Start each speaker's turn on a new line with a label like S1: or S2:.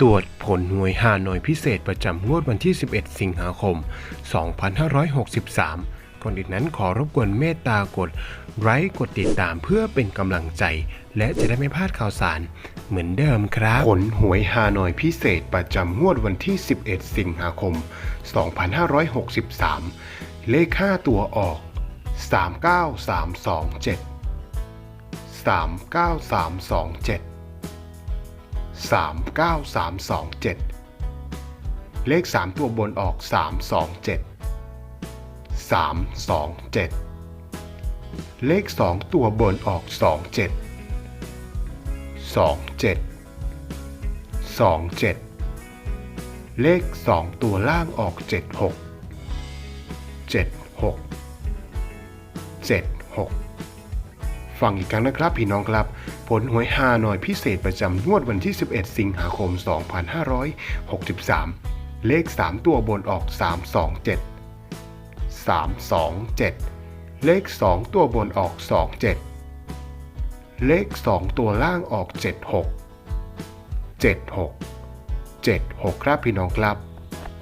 S1: ตรวจผลหวยฮานอยพิเศษประจำงวดวันที่ 11 สิงหาคม 2563 ก่อนอื่นนั้นขอรบกวนเมตตากดไลค์กดติดตามเพื่อเป็นกำลังใจ และจะได้ไม่พลาดข่าวสาร เหมือนเดิมครับ ผลหวยฮานอยพิเศษประจำงวดวันที่ 11 สิงหาคม 2563 เลข5ตัวออก 39327 39327 39327 เลข 3 ตัวบนออก 327 327 เลข 2 ตัวบนออก 27 27 27 เลข 2 ตัวล่างออก 76 76 76 ฟังอีกครั้งนะครับพี่น้องครับ ผลหวยฮานอยพิเศษประจำงวดวันที่ 11 สิงหาคม 2563 เลข 3 ตัวบนออก 327 327 เลข 2 ตัวบนออก 27 เลข 2 ตัวล่างออก 76 76 76 ครับพี่น้องครับ